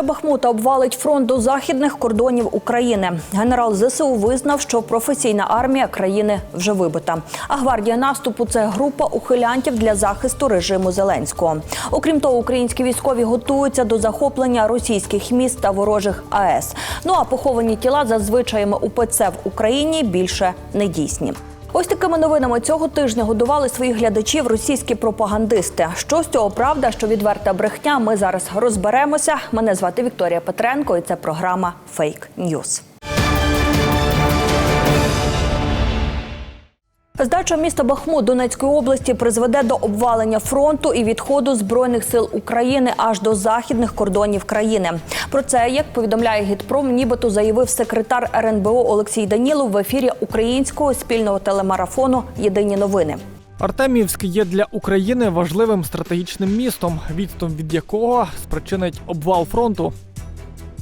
Здача Бахмута обвалить фронт до західних кордонів України. Генерал ЗСУ визнав, що професійна армія країни вже вибита. А гвардія наступу це група ухилянтів для захисту режиму Зеленського. Окрім того, українські військові готуються до захоплення російських міст та ворожих АЕС. Ну а поховані тіла за звичаями УПЦ в Україні більше не дійсні. Ось такими новинами цього тижня годували своїх глядачів російські пропагандисти. Що з цього правда, що відверта брехня, ми зараз розберемося. Мене звати Вікторія Петренко, і це програма Фейк Ньюз. Здача міста Бахмут Донецької області призведе до обвалення фронту і відходу збройних сил України аж до західних кордонів країни. Про це, як повідомляє Гідпром, нібито заявив секретар РНБО Олексій Данілов в ефірі українського спільного телемарафону Єдині новини. Артемівськ є для України важливим стратегічним містом, відступ від якого спричинить обвал фронту.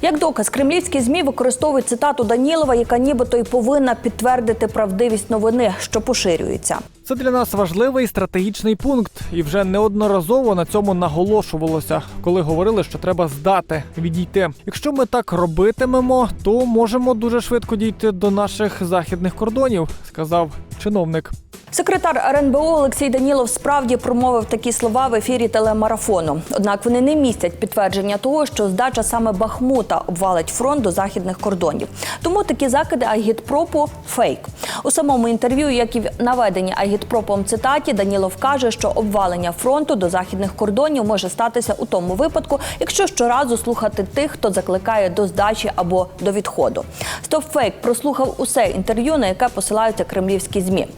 Як доказ, кремлівські змі використовують цитату Данілова, яка нібито й повинна підтвердити правдивість новини, що поширюється. Це для нас важливий стратегічний пункт, і вже неодноразово на цьому наголошувалося, коли говорили, що треба здати, відійти. Якщо ми так робитимемо, то можемо дуже швидко дійти до наших західних кордонів, сказав чиновник. Секретар РНБО Олексій Данілов справді промовив такі слова в ефірі телемарафону. Однак вони не містять підтвердження того, що здача саме Бахмута обвалить фронт до західних кордонів. Тому такі закиди агітпропу фейк. У самому інтерв'ю, як і в наведенні агітпропом цитаті, Данілов каже, що обвалення фронту до західних кордонів може статися у тому випадку, якщо щоразу слухати тих, хто закликає до здачі або до відходу. Стопфейк прослухав усе інтерв'ю, на яке посилаються кремлівські змі.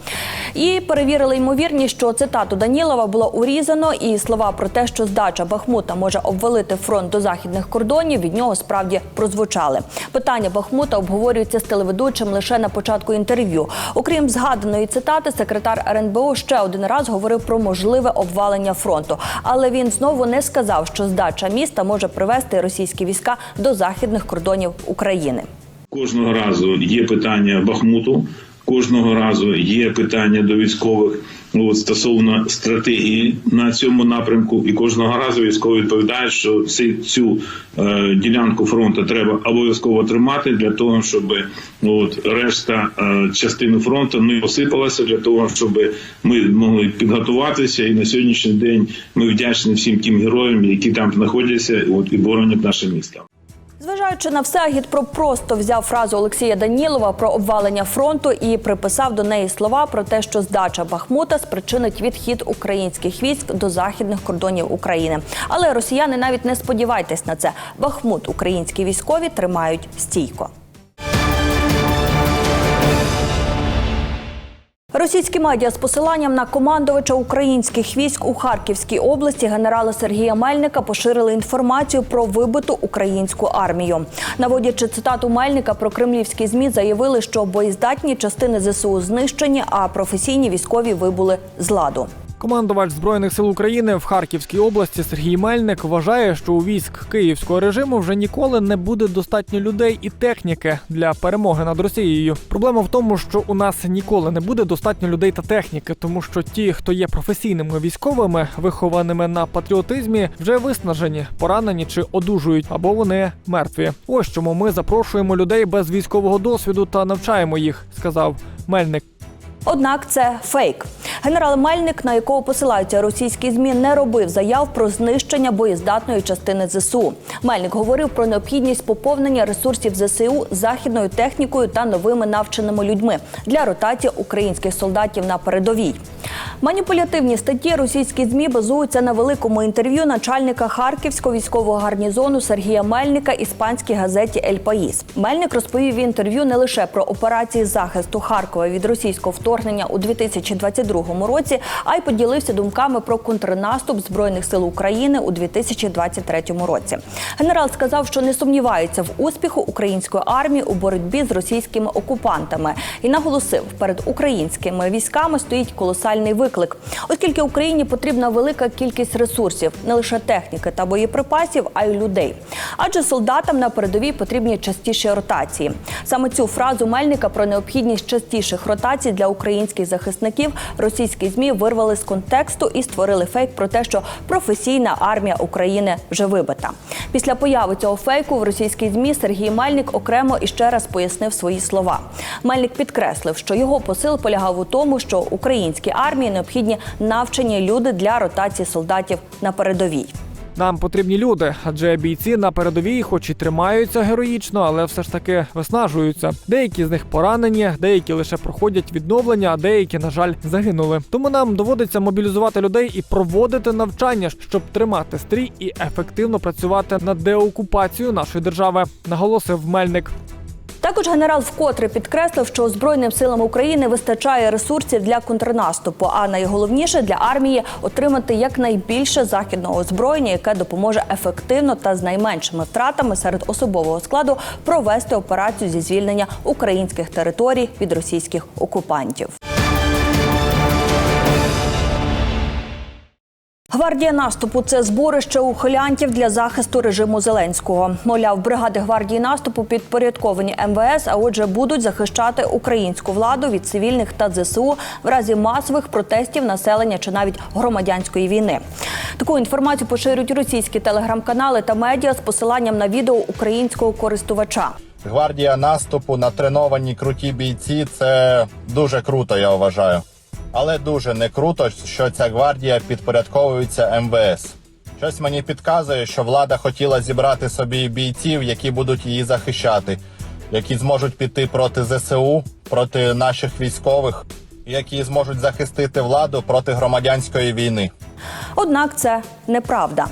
І перевірили ймовірність, що цитату Данілова було урізано, і слова про те, що здача Бахмута може обвалити фронт до західних кордонів, від нього справді прозвучали. Питання Бахмута обговорюється з телеведучим лише на початку інтерв'ю. Окрім згаданої цитати, секретар РНБО ще один раз говорив про можливе обвалення фронту, але він знову не сказав, що здача міста може привести російські війська до західних кордонів України. Кожного разу є питання Бахмуту, кожного разу є питання до військових ну, от, стосовно стратегії на цьому напрямку, і кожного разу військові відповідають, що цю е, ділянку фронту треба обов'язково тримати для того, щоб ну, от, решта е, частини фронту не посипалася, для того, щоб ми могли підготуватися. І на сьогоднішній день ми вдячні всім тим героям, які там знаходяться от, і боронять наше місто. Зважаючи на все, Агітпроп просто взяв фразу Олексія Данілова про обвалення фронту і приписав до неї слова про те, що здача Бахмута спричинить відхід українських військ до західних кордонів України. Але росіяни навіть не сподівайтесь на це. Бахмут українські військові тримають стійко. Російські медіа з посиланням на командувача українських військ у Харківській області генерала Сергія Мельника поширили інформацію про вибиту українську армію. Наводячи цитату Мельника про кремлівські змі, заявили, що боєздатні частини ЗСУ знищені, а професійні військові вибули з ладу. Командувач збройних сил України в Харківській області Сергій Мельник вважає, що у військ київського режиму вже ніколи не буде достатньо людей і техніки для перемоги над Росією. Проблема в тому, що у нас ніколи не буде достатньо людей та техніки, тому що ті, хто є професійними військовими, вихованими на патріотизмі, вже виснажені, поранені чи одужують, або вони мертві. Ось чому ми запрошуємо людей без військового досвіду та навчаємо їх, сказав Мельник. Однак це фейк. Генерал Мельник, на якого посилаються російські змі, не робив заяв про знищення боєздатної частини ЗСУ. Мельник говорив про необхідність поповнення ресурсів ЗСУ західною технікою та новими навченими людьми для ротації українських солдатів на передовій. Маніпулятивні статті російські змі базуються на великому інтерв'ю начальника Харківського військового гарнізону Сергія Мельника іспанській газеті Ель Паїс. Мельник розповів інтерв'ю не лише про операції захисту Харкова від російського вторгнення у 2022 році, а й поділився думками про контрнаступ збройних сил України у 2023 році. Генерал сказав, що не сумнівається в успіху української армії у боротьбі з російськими окупантами і наголосив, перед українськими військами стоїть колосальний виклик виклик, оскільки Україні потрібна велика кількість ресурсів, не лише техніки та боєприпасів, а й людей. Адже солдатам на передовій потрібні частіші ротації. Саме цю фразу Мельника про необхідність частіших ротацій для українських захисників російські змі вирвали з контексту і створили фейк про те, що професійна армія України вже вибита. Після появи цього фейку в російській змі Сергій Мельник окремо і ще раз пояснив свої слова. Мельник підкреслив, що його посил полягав у тому, що українській армії необхідні навчені люди для ротації солдатів на передовій. Нам потрібні люди, адже бійці на передовій, хоч і тримаються героїчно, але все ж таки виснажуються. Деякі з них поранені, деякі лише проходять відновлення, а деякі, на жаль, загинули. Тому нам доводиться мобілізувати людей і проводити навчання, щоб тримати стрій і ефективно працювати над деокупацією нашої держави, наголосив Мельник. Також генерал вкотре підкреслив, що Збройним силам України вистачає ресурсів для контрнаступу, а найголовніше для армії отримати якнайбільше західного озброєння, яке допоможе ефективно та з найменшими втратами серед особового складу провести операцію зі звільнення українських територій від російських окупантів. Гвардія наступу це зборище ухилянтів для захисту режиму Зеленського. Мовляв, бригади гвардії наступу підпорядковані МВС, а отже, будуть захищати українську владу від цивільних та ЗСУ в разі масових протестів населення чи навіть громадянської війни. Таку інформацію поширюють російські телеграм-канали та медіа з посиланням на відео українського користувача. Гвардія наступу, натреновані круті бійці це дуже круто, я вважаю. Але дуже не круто, що ця гвардія підпорядковується МВС. Щось мені підказує, що влада хотіла зібрати собі бійців, які будуть її захищати, які зможуть піти проти ЗСУ, проти наших військових, які зможуть захистити владу проти громадянської війни. Однак це неправда.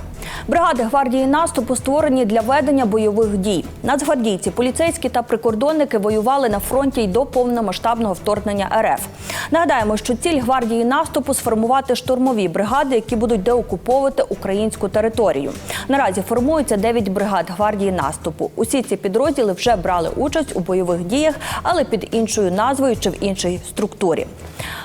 Бригади гвардії наступу створені для ведення бойових дій. Нацгвардійці, поліцейські та прикордонники воювали на фронті й до повномасштабного вторгнення РФ. Нагадаємо, що ціль гвардії наступу сформувати штурмові бригади, які будуть деокуповувати українську територію. Наразі формується 9 бригад гвардії наступу. Усі ці підрозділи вже брали участь у бойових діях, але під іншою назвою чи в іншій структурі.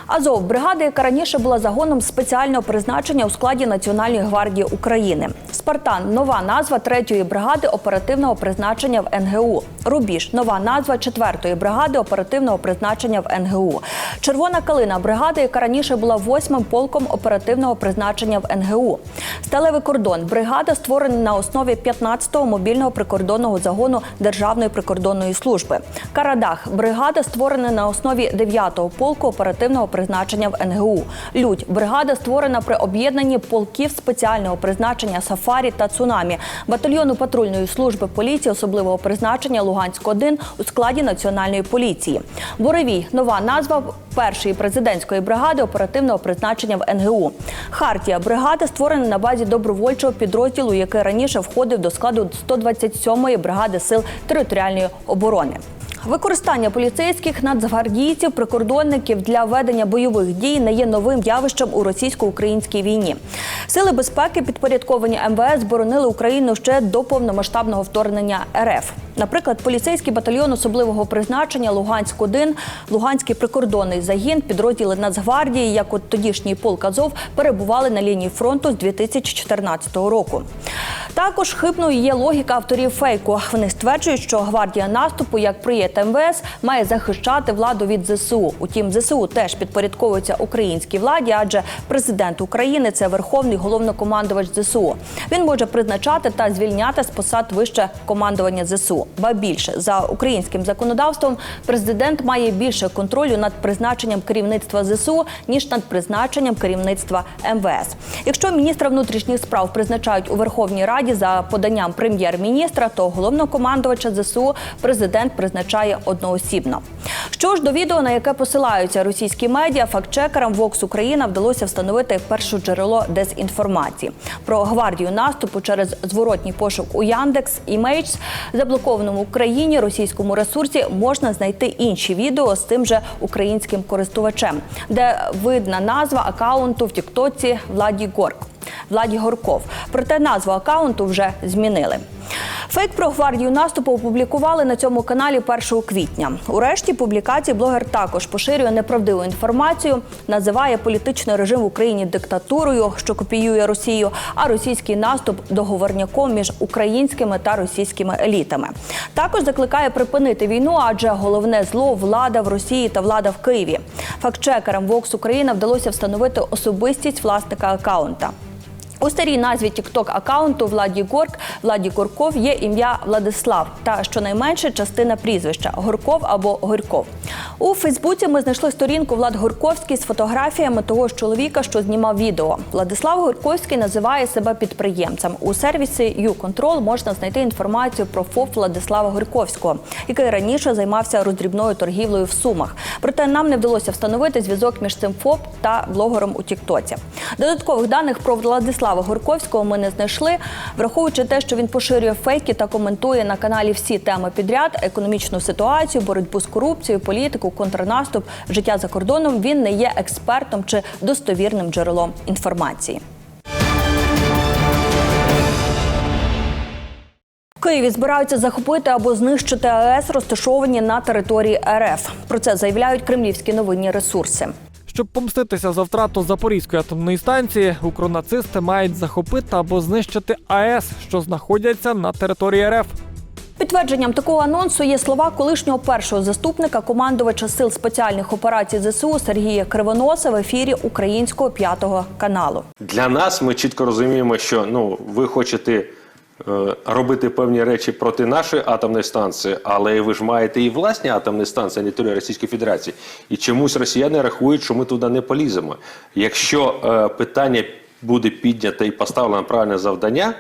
Азов бригада, яка раніше була загоном спеціального призначення у складі Національної гвардії України. Спартан нова назва третьої бригади оперативного призначення в НГУ. Рубіж нова назва четвертої бригади оперативного призначення в НГУ. Червона калина бригада, яка раніше була восьмим полком оперативного призначення в НГУ. Сталевий кордон бригада створена на основі 15-го мобільного прикордонного загону Державної прикордонної служби. Карадах бригада створена на основі 9-го полку оперативного призначення в НГУ. Людь бригада створена при об'єднанні полків спеціального призначення Сафарі та Цунамі, батальйону патрульної служби поліції особливого призначення Луганськ 1 у складі національної поліції. Буревій нова назва першої президентської бригади оперативного призначення в НГУ. Хартія бригада створена на базі добровольчого підрозділу, який раніше входив до складу 127-ї бригади сил територіальної оборони. Використання поліцейських нацгвардійців, прикордонників для ведення бойових дій не є новим явищем у російсько-українській війні. Сили безпеки, підпорядковані МВС, боронили Україну ще до повномасштабного вторгнення РФ. Наприклад, поліцейський батальйон особливого призначення Луганськ 1 Луганський прикордонний загін, підрозділи Нацгвардії, як от тодішній полк Азов, перебували на лінії фронту з 2014 року. Також хибною є логіка авторів фейку. Вони стверджують, що гвардія наступу, як приєт МВС, має захищати владу від ЗСУ. Утім, ЗСУ теж підпорядковується українській владі, адже президент України це верховний головнокомандувач ЗСУ. Він може призначати та звільняти з посад вище командування ЗСУ. Ба більше за українським законодавством президент має більше контролю над призначенням керівництва ЗСУ ніж над призначенням керівництва МВС. Якщо міністра внутрішніх справ призначають у Верховній Раді за поданням прем'єр-міністра, то головнокомандувача ЗСУ президент призначає одноосібно. Що ж до відео, на яке посилаються російські медіа, фактчекерам Vox Україна вдалося встановити перше джерело дезінформації про гвардію наступу через зворотній пошук у Яндекс Імейдж, заблокованому в Україні російському ресурсі можна знайти інші відео з тим же українським користувачем, де видна назва акаунту в Тіктоці Владі Горк. Владі Горков. Проте назву акаунту вже змінили. Фейк про гвардію наступу опублікували на цьому каналі 1 квітня. У решті публікацій блогер також поширює неправдиву інформацію, називає політичний режим в Україні диктатурою, що копіює Росію, а російський наступ договорняком між українськими та російськими елітами. Також закликає припинити війну, адже головне зло влада в Росії та влада в Києві. Фактчекерам Vox Україна вдалося встановити особистість власника акаунта. У старій назві тікток акаунту Владі Горк Владі Горков є ім'я Владислав та щонайменше частина прізвища Горков або Горьков. У Фейсбуці ми знайшли сторінку Влад Горковський з фотографіями того ж чоловіка, що знімав відео. Владислав Горковський називає себе підприємцем. У сервісі YouControl можна знайти інформацію про ФОП Владислава Горковського, який раніше займався роздрібною торгівлею в Сумах. Проте нам не вдалося встановити зв'язок між цим ФОП та блогером у Тіктоці. Додаткових даних про Владислава Горковського ми не знайшли, враховуючи те, що він поширює фейки та коментує на каналі всі теми підряд: економічну ситуацію, боротьбу з корупцією, політику, контрнаступ, життя за кордоном. Він не є експертом чи достовірним джерелом інформації. Києві збираються захопити або знищити АЕС, розташовані на території РФ. Про це заявляють кремлівські новинні ресурси. Щоб помститися за втрату Запорізької атомної станції, укронацисти мають захопити або знищити АЕС, що знаходяться на території РФ. Підтвердженням такого анонсу є слова колишнього першого заступника командувача сил спеціальних операцій ЗСУ Сергія Кривоноса в ефірі українського п'ятого каналу. Для нас ми чітко розуміємо, що ну ви хочете робити певні речі проти нашої атомної станції, але ви ж маєте і власні атомні станції на території Російської Федерації. І чомусь росіяни рахують, що ми туди не поліземо. Якщо е, питання буде піднято і поставлено правильне завдання,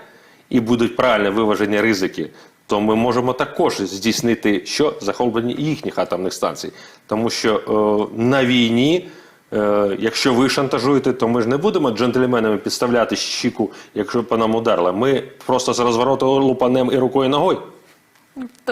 і будуть правильно виважені ризики. То ми можемо також здійснити що захоплення їхніх атомних станцій, тому що е, на війні Е, якщо ви шантажуєте, то ми ж не будемо джентльменами підставляти щіку, якщо по нам ударили. Ми просто з розвороту лупанем і рукою і ногою.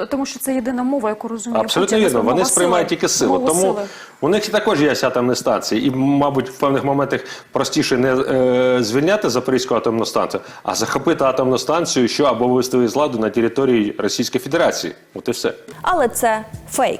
Тому що це єдина мова, яку розуміє Абсолютно Путін. вірно. Вони сприймають тільки силу. Тому сили. у них також є атомні станції. І, мабуть, в певних моментах простіше не е, звільняти Запорізьку атомну станцію, а захопити атомну станцію, що або вивести з ладу на території Російської Федерації. От і все. Але це фейк.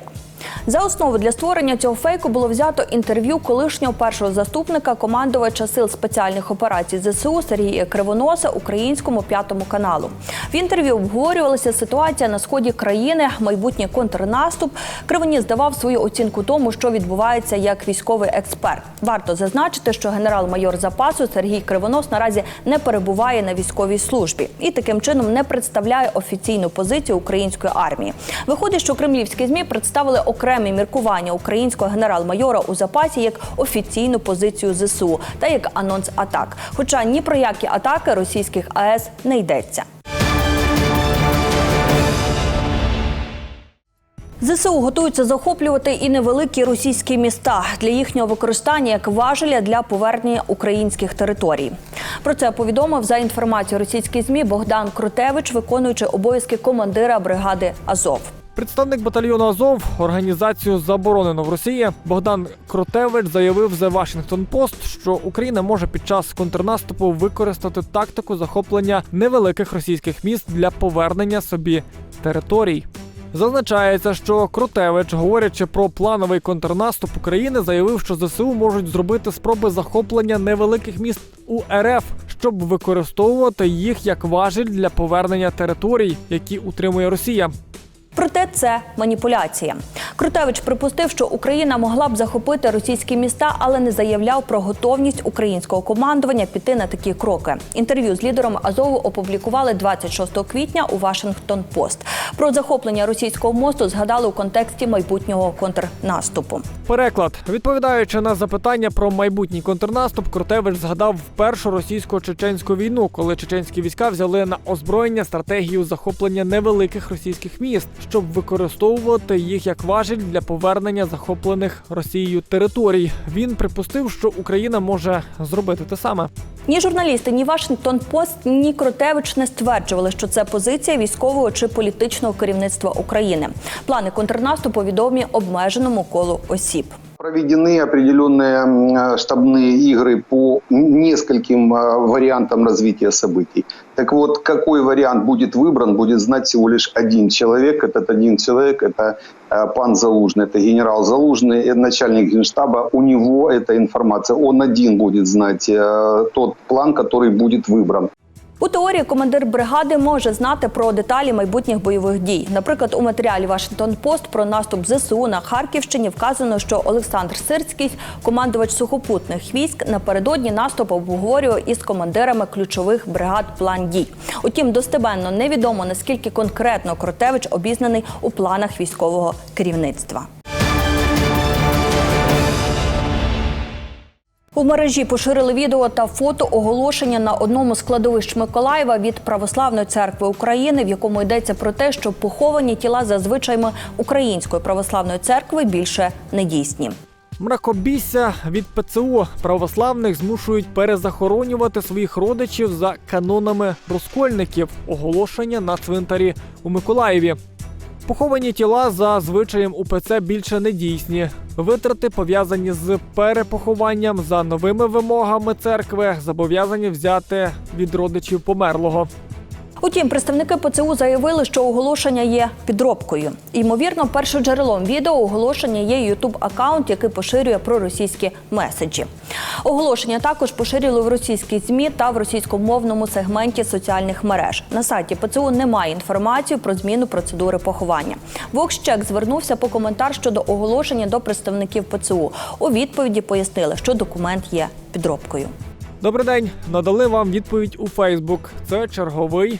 За основу для створення цього фейку було взято інтерв'ю колишнього першого заступника командувача сил спеціальних операцій ЗСУ Сергія Кривоноса українському п'ятому каналу. В інтерв'ю обговорювалася ситуація на сході країни, майбутній контрнаступ. Кривоніс давав свою оцінку тому, що відбувається як військовий експерт. Варто зазначити, що генерал-майор запасу Сергій Кривонос наразі не перебуває на військовій службі і таким чином не представляє офіційну позицію української армії. Виходить, що кремлівські змі представили окремі міркування українського генерал-майора у запасі як офіційну позицію ЗСУ та як анонс атак. Хоча ні про які атаки російських АЕС не йдеться. ЗСУ готуються захоплювати і невеликі російські міста для їхнього використання як важеля для повернення українських територій. Про це повідомив за інформацією російських змі Богдан Крутевич, виконуючи обов'язки командира бригади Азов. Представник батальйону Азов, організацію заборонено в Росії. Богдан Кротевич заявив The Washington Post, що Україна може під час контрнаступу використати тактику захоплення невеликих російських міст для повернення собі територій. Зазначається, що Крутевич, говорячи про плановий контрнаступ України, заявив, що ЗСУ можуть зробити спроби захоплення невеликих міст у РФ, щоб використовувати їх як важіль для повернення територій, які утримує Росія. Проте це маніпуляція. Крутевич припустив, що Україна могла б захопити російські міста, але не заявляв про готовність українського командування піти на такі кроки. Інтерв'ю з лідером Азову опублікували 26 квітня у Вашингтон Пост. Про захоплення російського мосту згадали у контексті майбутнього контрнаступу. Переклад відповідаючи на запитання про майбутній контрнаступ, Крутевич згадав першу російсько-чеченську війну, коли чеченські війська взяли на озброєння стратегію захоплення невеликих російських міст, щоб використовувати їх як важіль для повернення захоплених Росією територій. Він припустив, що Україна може зробити те саме. Ні журналісти, ні Вашингтон Пост, ні Кротевич не стверджували, що це позиція військового чи політичного керівництва України. Плани контрнаступу відомі обмеженому колу осіб. Проведены определенные э, штабные игры по нескольким э, вариантам развития событий. Так вот, какой вариант будет выбран, будет знать всего лишь один человек. Этот один человек – это э, пан Залужный, это генерал Залужный, начальник генштаба. У него эта информация. Он один будет знать тот план, который будет выбран. У теорії командир бригади може знати про деталі майбутніх бойових дій. Наприклад, у матеріалі Вашингтон Пост про наступ ЗСУ на Харківщині вказано, що Олександр Сирський, командувач сухопутних військ, напередодні наступу обговорював із командирами ключових бригад план дій. Утім, достеменно невідомо наскільки конкретно Кротевич обізнаний у планах військового керівництва. У мережі поширили відео та фото оголошення на одному з кладовищ Миколаєва від Православної церкви України, в якому йдеться про те, що поховані тіла за звичаями Української православної церкви більше не дійсні. Мракобісся від ПЦУ православних змушують перезахоронювати своїх родичів за канонами розкольників. Оголошення на цвинтарі у Миколаєві. Поховані тіла за звичаєм УПЦ більше не дійсні. Витрати пов'язані з перепохованням за новими вимогами церкви, зобов'язані взяти від родичів померлого. Утім, представники ПЦУ заявили, що оголошення є підробкою. Ймовірно, першоджерелом відео оголошення є ютуб аккаунт, який поширює проросійські меседжі. Оголошення також поширювали в російській змі та в російськомовному сегменті соціальних мереж. На сайті ПЦУ немає інформації про зміну процедури поховання. Вокщек звернувся по коментар щодо оголошення до представників ПЦУ. У відповіді пояснили, що документ є підробкою. Добрий день. Надали вам відповідь у Фейсбук. Це черговий